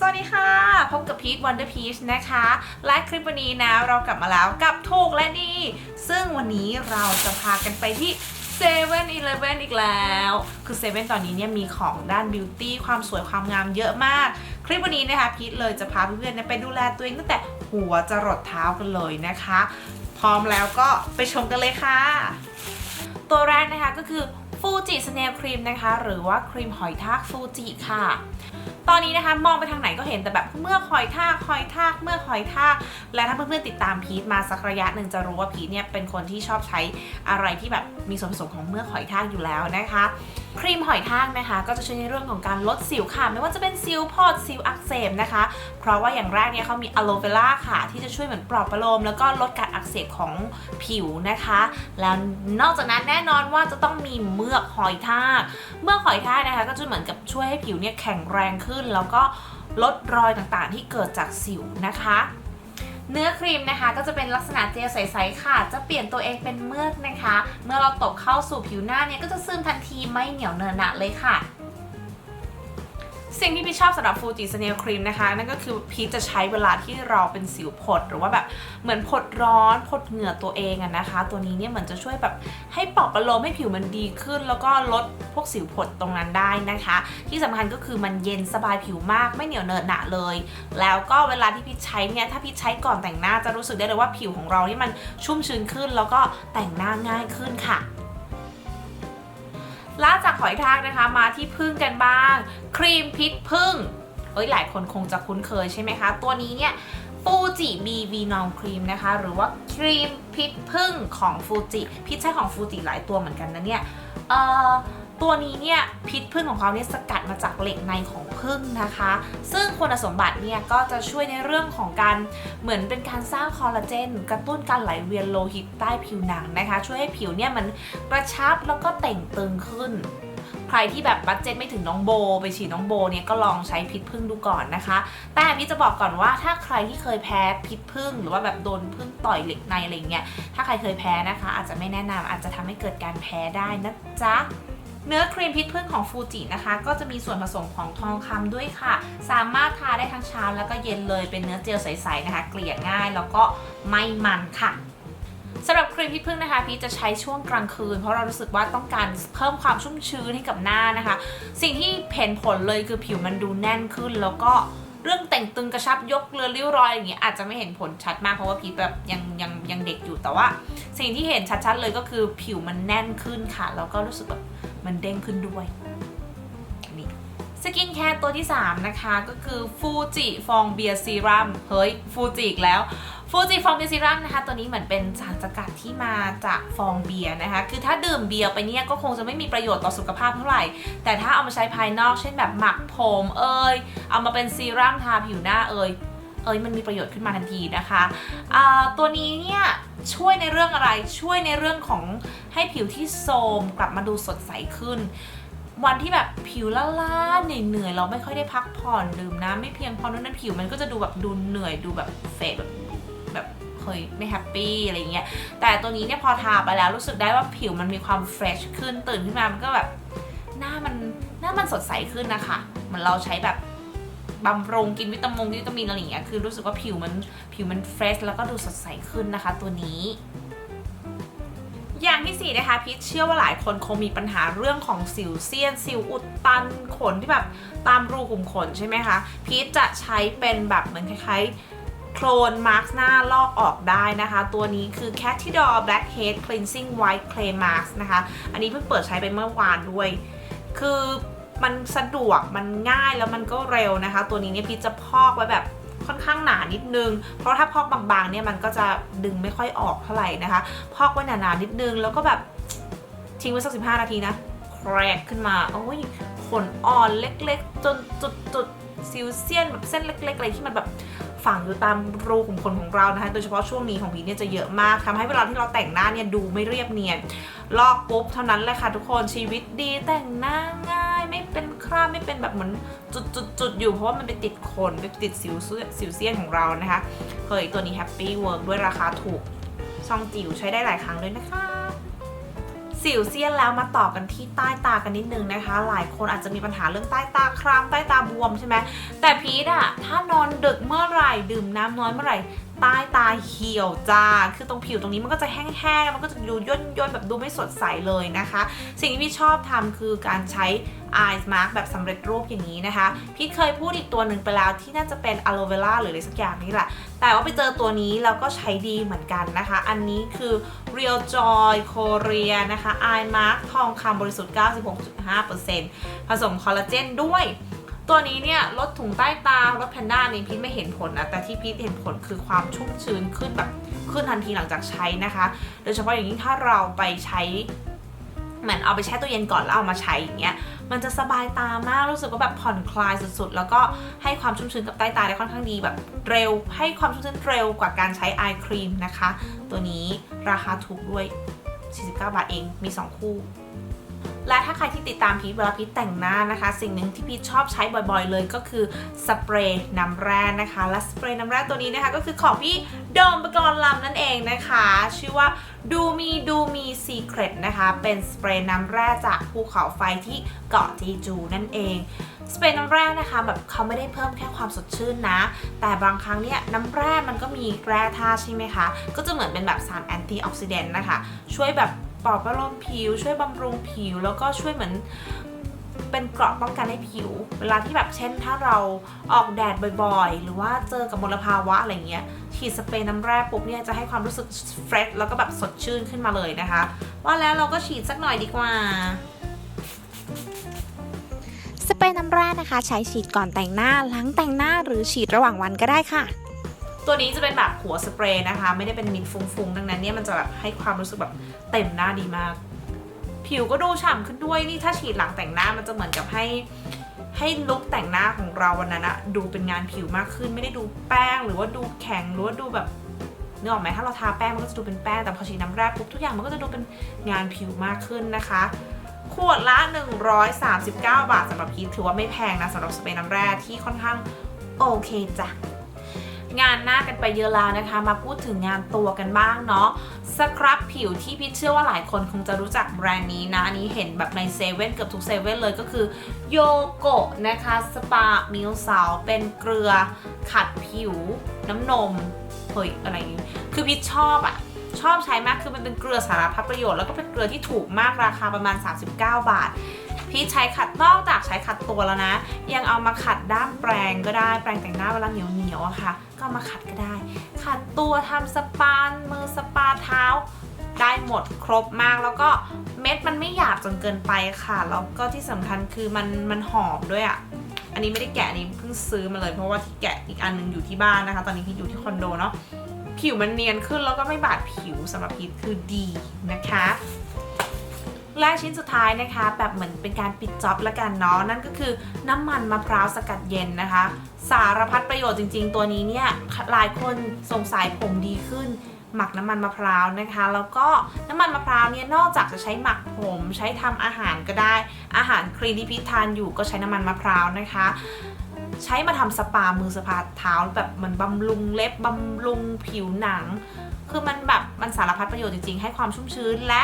สวัสดีค่ะพบกับพีทวันเดอร์พีชนะคะ และคลิปวันนี้นะเรากลับมาแล้วกับถูกและดี ซึ่งวันนี้เราจะพากันไปที่7 e เ e ่ e ออีกแล้ว คือ7 e เ e ่นตอนนี้เนี่ยมีของด้านบิวตี้ความสวยความงามเยอะมาก คลิปวันนี้นะคะพีทเลยจะพาเพื่อนๆไปดูแลตัวเองตั้งแต่หัวจรดเท้ากันเลยนะคะ พร้อมแล้วก็ไปชมกันเลยค่ะ ตัวแรกนะคะก็คือฟูจิสเนลครีมนะคะ หรือว่าครีมหอยทากฟูจิค่ะ ตอนนี้นะคะมองไปทางไหนก็เห็นแต่แบบเมื่อกหอยทากหอยทากเมื่อกหอยทากและถ้าเพื่อนๆติดตามพีทมาสักระยะหนึ่งจะรู้ว่าพีทเนี่ยเป็นคนที่ชอบใช้อะไรที่แบบมีส่วนผสมของเมือกหอยทากอยู่แล้วนะคะครีมหอยทากนะคะ ก็จะช่วยในเรื่องของการลดสิวค่ะ ไม่ว่าจะเป็นสิวพอดสิวอักเสบนะคะ เพราะว่าอย่างแรกเนี่ยเขามีอะโลเวล่าค่ะ ที่จะช่วยเหมือนปลอบประโลม แล้วก็ลดการอักเสบของผิวนะคะ แล้วนอกจากนั้นแน่นอนว่าจะต้องมีเมือกหอยทาก เมือกหอยทากนะคะ ก็จะเหมือนกับช่วยให้ผิวเนี่ยแข็งแรงขึ้นแล้วก็ลดรอยต่างๆ ที่เกิดจากสิวนะคะ เนื้อครีมนะคะก็จะเป็นลักษณะเจลใสๆค่ะ จะเปลี่ยนตัวเองเป็นเมือกนะคะ เมื่อเราตบเข้าสู่ผิวหน้าเนี่ยก็จะซึมทันทีไม่เหนียวเนอะหนะเลยค่ะ สิ่งที่พี่ชอบสำหรับฟูจิสเนลครีมนะคะ นั่นก็คือพีชจะใช้เวลาที่เราเป็นสิวผด หรือว่าแบบเหมือนผดร้อนผดเหงื่อตัวเองอะนะคะ ตัวนี้เนี่ยเหมือนจะช่วยแบบให้ปลอบประโลมให้ผิวมันดีขึ้น แล้วก็ลดพวกสิวผดตรงนั้นได้นะคะ ที่สำคัญก็คือมันเย็นสบายผิวมากไม่เหนียวเหนอะหนะเลย แล้วก็เวลาที่พีชใช้เนี่ยถ้าพีชใช้ก่อนแต่งหน้าจะรู้สึกได้เลยว่าผิวของเรานี่มันชุ่มชื้นขึ้น แล้วก็แต่งหน้าง่ายขึ้นค่ะ ล่าจากหอยทากนะคะมาที่พึ่งกันบ้าง ครีมพิษพึ่งเอ้ยหลายคนคงจะคุ้นเคยใช่ไหมคะ ตัวนี้เนี่ยฟูจิบีวีนอมครีมนะคะ หรือว่าครีมพิษพึ่งของฟูจิพิษใช้ของฟูจิหลายตัวเหมือนกันนะเนี่ยเอ่อ ตัวนี้เนี่ยพิษพึ่งของเขาเนี่ยสกัดมาจากเหล็กในของพึ่งนะคะ ซึ่งคุณสมบัติเนี่ยก็จะช่วยในเรื่องของการเหมือนเป็นการสร้างคอลลาเจนกระตุ้นการไหลเวียนโลหิตใต้ผิวหนังนะคะ ช่วยให้ผิวเนี่ยมันกระชับแล้วก็เต่งตึงขึ้นใครที่แบบบัตเจ็ตไม่ถึงน้องโบ ไปฉีดน้องโบเนี่ยก็ลองใช้พิษพึ่งดูก่อนนะคะ แต่พี่จะบอกก่อนว่าถ้าใครที่เคยแพ้พิษพึ่งหรือว่าแบบโดนพึ่งต่อยเหล็กในอะไรเงี้ยถ้าใครเคยแพ้นะคะ อาจจะไม่แนะนำอาจจะทำให้เกิดการแพ้ได้นะจ๊ะ เนื้อครีมพิษพึ่งของฟูจินะคะ ก็จะมีส่วนผสมของทองคำด้วยค่ะ สามารถทาได้ทั้งเช้าแล้วก็เย็นเลยเป็นเนื้อเจลใสๆนะคะ เกลี่ยง่ายแล้วก็ไม่มันค่ะสำหรับครีมพิษพึ่งนะคะพีชจะใช้ช่วงกลางคืน เพราะเรารู้สึกว่าต้องการเพิ่มความชุ่มชื้นให้กับหน้านะคะ สิ่งที่เห็นผลเลยคือผิวมันดูแน่นขึ้น แล้วก็เรื่องแต่งตึงกระชับยกเรือริ้วรอยอย่างเงี้ยอาจจะไม่เห็นผลชัดมากเพราะว่าพีชแบบยังยังยังเด็กอยู่แต่ว่า สิ่งที่เห็นชัดๆเลยก็คือผิวมันแน่นขึ้นค่ะ แล้วก็รู้สึกแบบมันเด้งขึ้นด้วยนี่สกินแคร์ตัวที่ 3 นะคะ ก็คือฟูจิฟองเบียร์ซีรัมเฮ้ยฟูจิอีกแล้วฟูจิฟองเบียร์ซีรัมนะคะ ตัวนี้เหมือนเป็นสารสกัดที่มาจากฟองเบียร์นะคะ คือถ้าดื่มเบียร์ไปเนี่ยก็คงจะไม่มีประโยชน์ต่อสุขภาพเท่าไหร่ แต่ถ้าเอามาใช้ภายนอกเช่นแบบหมักผมเอ่ยเอามาเป็นซีรัมทาผิวหน้าเอ่ย เอ้ยมันมีประโยชน์ขึ้นมาทันทีนะคะตัวนี้เนี่ยช่วยในเรื่องอะไรช่วยในเรื่องของให้ผิวที่โทรมกลับมาดูสดใสขึ้น วันที่แบบผิวล้าๆเหนื่อยๆเราไม่ค่อยได้พักผ่อนดื่มน้ำไม่เพียงพอนั้นนผิวมันก็จะดูแบบดูเหนื่อยดูแบบเฟดแบบแบบเคยไม่แฮปปี้อะไรเงี้ยแต่ตัวนี้เนี่ยพอทาไปแล้วรู้สึกได้ว่าผิวมันมีความเฟรชขึ้นตื่นขึ้นมามันก็แบบหน้ามันหน้ามันสดใสขึ้นนะคะเหมือนเราใช้แบบ บำรุงกินวิตามินวิตามินอะไรอย่างเงี้ยคือรู้สึกว่าผิวมันผิวมันเฟรชแล้วก็ดูสดใสขึ้นนะคะ ตัวนี้อย่างที่สี่นะคะพีชเชื่อว่าหลายคนคงมีปัญหาเรื่องของสิวเซียน สิวอุดตันขนที่แบบตามรูขุมขนใช่ไหมคะพีชจะใช้เป็นแบบเหมือนคล้ายๆโคลนมาร์กหน้าลอกออกได้นะคะ ตัวนี้คือ c a t i d o r Blackhead Cleansing White Clay Mask นะคะ อันนี้เพิ่งเปิดใช้ไปเมื่อวานด้วย คือ มันสะดวกมันง่ายแล้วมันก็เร็วนะคะ ตัวนี้เนี่ยพีจะพอกไว้แบบค่อนข้างหนานิดนึง เพราะถ้าพอกบางๆเนี่ยมันก็จะดึงไม่ค่อยออกเท่าไหร่นะคะ พอกไว้หนาๆนิดนึง แล้วก็แบบทิ้งไว้สักสิบห้านาทีนะแครกขึ้นมาโอ้ยขนอ่อนเล็กๆ จนจุดๆซิวเซียนแบบเส้นเล็กๆอะไรที่มันแบบฝังอยู่ตามรูขุมขนของเรานะคะโดยเฉพาะช่วงนี้ของพีเนี่ยจะเยอะมากทำให้เวลาที่เราแต่งหน้าเนี่ยดูไม่เรียบเนียนลอกปุ๊บเท่านั้นแหละค่ะทุกคนชีวิตดีแต่งหน้าง่าย ไม่เป็นคราบไม่เป็นแบบเหมือนจุดๆๆอยู่เพราะว่ามันไปติดขนไปติดสิวสิวเซียนของเรานะคะเฮ้ยตัวนี้แฮปปี้เวิร์กด้วยราคาถูกช่องจิ๋วใช้ได้หลายครั้งด้วยนะคะสิวเซียนแล้วมาต่อกันที่ใต้ตากันนิดนึงนะคะ หลายคนอาจจะมีปัญหาเรื่องใต้ตาคล้ำใต้ตาบวมใช่ไหมแต่พีทอะถ้านอนดึกเมื่อไหร่ดื่มน้ำน้อยเมื่อไหร่ใต้ตาเหี่ยวจ้า คือตรงผิวตรงนี้มันก็จะแห้งๆ มันก็จะดูย่นย่นแบบดูไม่สดใสเลยนะคะ สิ่งที่พี่ชอบทำคือการใช้ Eyes Mask แบบสำเร็จรูปอย่างนี้นะคะ พี่เคยพูดอีกตัวหนึ่งไปแล้วที่น่าจะเป็น Aloe Vera หรืออะไรสักอย่างนี่แหละ แต่ว่าไปเจอตัวนี้แล้วก็ใช้ดีเหมือนกันนะคะ อันนี้คือ Real Joy Korea นะคะ Eye Mask ทองคำบริสุทธิ์ 96.5%ผสมคอลลาเจนด้วย ตัวนี้เนี่ยลดถุงใต้ตาลดแพนด้านี่พีทไม่เห็นผลนะแต่ที่พีทเห็นผลคือความชุ่มชื้นขึ้นแบบขึ้นทันทีหลังจากใช้นะคะ โดยเฉพาะอย่างยิ่งถ้าเราไปใช้เหมือนเอาไปแช่ตู้เย็นก่อนแล้วเอามาใช้อย่างเงี้ยมันจะสบายตามากรู้สึกว่าแบบผ่อนคลายสุดๆ แล้วก็ให้ความชุ่มชื้นกับใต้ตาได้ค่อนข้างดีแบบเร็ว ให้ความชุ่มชื้นเร็วกว่าการใช้ไอครีมนะคะ ตัวนี้ราคาถูกด้วย 49 บาทเองมี 2 คู่ และถ้าใครที่ติดตามพีทเวลาพีทแต่งหน้านะคะ สิ่งหนึ่งที่พีทชอบใช้บ่อยๆเลยก็คือสเปรย์น้ำแร่นะคะ และสเปรย์น้ำแร่ตัวนี้นะคะ ก็คือของพี่โดมปกรณ์ลำนั่นเองนะคะ ชื่อว่าดูมีดูมีซีเครตนะคะ เป็นสเปรย์น้ำแร่จากภูเขาไฟที่เกาะจีจูนั่นเองสเปรย์น้ำแร่นะคะแบบเขาไม่ได้เพิ่มแค่ความสดชื่นนะ แต่บางครั้งเนี่ยน้ำแร่มันก็มีแร่ธาตุใช่ไหมคะ ก็จะเหมือนเป็นแบบสารแอนตี้ออกซิเดนต์นะคะ ช่วยแบบ ปลอบประโลมผิว ช่วยบำรุงผิว แล้วก็ช่วยเหมือนเป็นเกราะป้องกันให้ผิว เวลาที่แบบเช่น ถ้าเราออกแดดบ่อยๆ หรือว่าเจอกับมลภาวะอะไรเงี้ย ฉีดสเปรย์น้ำแร่ปุ๊บเนี่ยจะให้ความรู้สึกเฟรชแล้วก็แบบสดชื่นขึ้นมาเลยนะคะ ว่าแล้วเราก็ฉีดสักหน่อยดีกว่าสเปรย์น้ำแร่นะคะ ใช้ฉีดก่อนแต่งหน้า หลังแต่งหน้าหรือฉีดระหว่างวันก็ได้ค่ะ ตัวนี้จะเป็นแบบหัวสเปรย์นะคะ ไม่ได้เป็นมิดฟุ้งๆ ดังนั้นเนี่ยมันจะแบบให้ความรู้สึกแบบเต็มหน้าดีมาก ผิวก็ดูฉ่ำขึ้นด้วยนี่ถ้าฉีดหลังแต่งหน้ามันจะเหมือนกับให้ให้ลุคแต่งหน้าของเราวันนั้นอะดูเป็นงานผิวมากขึ้น ไม่ได้ดูแป้งหรือว่าดูแข็งหรือว่าดูแบบนึกออกไหมถ้าเราทาแป้งมันก็จะดูเป็นแป้งแต่พอฉีดน้ำแร่ปุ๊บทุกอย่างมันก็จะดูเป็นงานผิวมากขึ้นนะคะขวดละ 139 บาทสำหรับพีทถือว่าไม่แพงนะสำหรับสเปรย์น้ำแร่ที่ค่อนข้างโอเคจ้ะ งานหน้ากันไปเยอะแล้วนะคะ มาพูดถึงงานตัวกันบ้างเนาะสครับผิวที่พี่เชื่อว่าหลายคนคงจะรู้จักแบรนด์นี้นะอันนี้เห็นแบบในเซเว่นเกือบทุกเซเว่นเลยก็คือโยโกะนะคะสปามิลซาวเป็นเกลือขัดผิวน้ำนมเฮ้ยอะไรอย่างงี้คือพี่ชอบอะชอบใช้มากคือมันเป็นเกลือสารพัดประโยชน์แล้วก็เป็นเกลือที่ถูกมากราคาประมาณ 39 บาท พี่ใช้ขัดนอกจากใช้ขัดตัวแล้วนะ ยังเอามาขัดด้ามแปรงก็ได้แปรงแต่งหน้าเวลาเหนียวเหนียวอะค่ะ ก็มาขัดก็ได้ ขัดตัวทำสปามือสปาเท้าได้หมดครบมากแล้วก็เม็ดมันไม่หยาบจนเกินไปค่ะแล้วก็ที่สำคัญคือมันมันหอมด้วยอะอันนี้ไม่ได้แกะอันนี้เพิ่งซื้อมาเลย เพราะว่าที่แกะอีกอันหนึงอยู่ที่บ้านนะคะ ตอนนี้พี่อยู่ที่คอนโดเนาะผิวมันเนียนขึ้นแล้วก็ไม่บาดผิวสำหรับพีทคือดีนะคะ และชิ้นสุดท้ายนะคะ แบบเหมือนเป็นการปิดจ็อบละกันเนาะนั่นก็คือน้ำมันมะพร้าวสกัดเย็นนะคะ สารพัดประโยชน์จริง ๆ ตัวนี้เนี่ยหลายคนสงสัยผมดีขึ้น หมักน้ำมันมะพร้าวนะคะ แล้วก็น้ำมันมะพร้าวเนี่ยนอกจากจะใช้หมักผมใช้ทำอาหารก็ได้ อาหารคลีนที่พิทานอยู่ก็ใช้น้ำมันมะพร้าวนะคะใช้มาทำสปา มือสปาเท้าแบบเหมือนบำรุงเล็บบำรุงผิวหนัง คือมันแบบมันสารพัดประโยชน์จริงๆ ให้ความชุ่มชื้นและ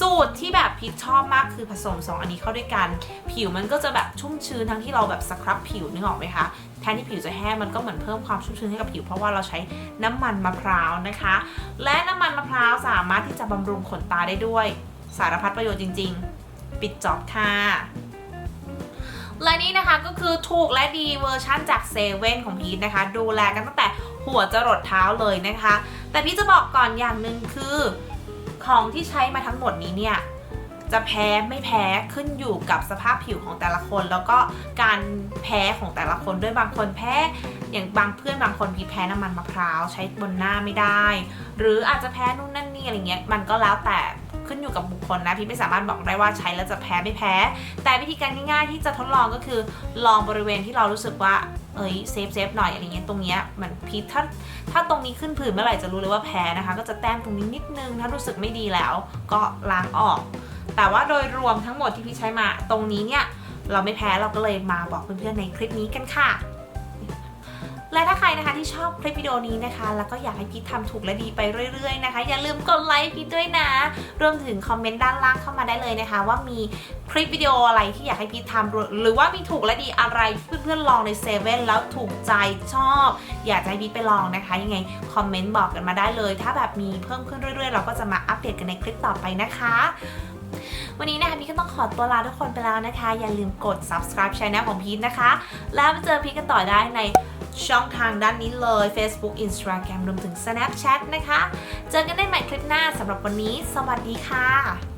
สูตรที่แบบพีชชอบมากคือผสม 2 อันนี้เข้าด้วยกัน ผิวมันก็จะแบบชุ่มชื้นทั้งที่เราแบบสครับผิวนึกออกไหมคะแทนที่ผิวจะแห้งมันก็เหมือนเพิ่มความชุ่มชื้นให้กับผิวเพราะว่าเราใช้น้ำมันมะพร้าวนะคะ และน้ำมันมะพร้าวสามารถที่จะบำรุงขนตาได้ด้วย สารพัดประโยชน์จริง ๆ ปิดจอบค่ะและนี่นะคะก็คือถูกและดีเวอร์ชั่นจากเซเว่นของพีทนะคะ ดูแลกันตั้งแต่หัวจรดเท้าเลยนะคะ แต่พี่จะบอกก่อนอย่างหนึ่งคือ ของที่ใช้มาทั้งหมดนี้เนี่ยจะแพ้ไม่แพ้ขึ้นอยู่กับสภาพผิวของแต่ละคน แล้วก็การแพ้ของแต่ละคนด้วยบางคนแพ้อย่างบางเพื่อนบางคนพีแพ้น้ำมันมะพร้าวใช้บนหน้าไม่ได้ หรืออาจจะแพ้นู่นนั่นนี่อะไรเงี้ยมันก็แล้วแต่ขึ้นอยู่กับบุคคลนะพี่ไม่สามารถบอกได้ว่าใช้แล้วจะแพ้ไม่แพ้ แต่วิธีการง่ายๆที่จะทดลองก็คือลองบริเวณที่เรารู้สึกว่าเอ้ยเซฟเซฟหน่อยอะไรเงี้ยตรงเนี้ยเหมือนพีทถ้า ถ้าตรงนี้ขึ้นผื่นเมื่อไหร่จะรู้เลยว่าแพ้นะคะ ก็จะแต้มตรงนี้นิดนึง ถ้ารู้สึกไม่ดีแล้ว ก็ล้างออก แต่ว่าโดยรวมทั้งหมดที่พี่ใช้มาตรงนี้เนี่ยเราไม่แพ้เราก็เลยมาบอกเพื่อนๆในคลิปนี้กันค่ะ และถ้าใครนะคะที่ชอบคลิปวิดีโอนี้นะคะ แล้วก็อยากให้พีททำถูกและดีไปเรื่อยๆนะคะ อย่าลืมกดไลค์พีทด้วยนะ รวมถึงคอมเมนต์ด้านล่างเข้ามาได้เลยนะคะ ว่ามีคลิปวิดีโออะไรที่อยากให้พีททำหรือว่ามีถูกและดีอะไรเพื่อนๆลองในเซเว่นแล้วถูกใจชอบ อยากให้พีทไปลองนะคะ ยังไงคอมเมนต์บอกกันมาได้เลย ถ้าแบบมีเพิ่มขึ้นเรื่อยๆ เราก็จะมาอัปเดตกันในคลิปต่อไปนะคะ วันนี้นะคะพีทก็ต้องขอตัวลาทุกคนไปแล้วนะคะ อย่าลืมกด subscribe channel ของพีทนะคะ แล้วมาเจอพีทกันต่อได้ในช่องทางด้านนี้เลย Facebook Instagram รวมถึง Snapchat นะคะ เจอกันได้ใหม่คลิปหน้าสำหรับวันนี้ สวัสดีค่ะ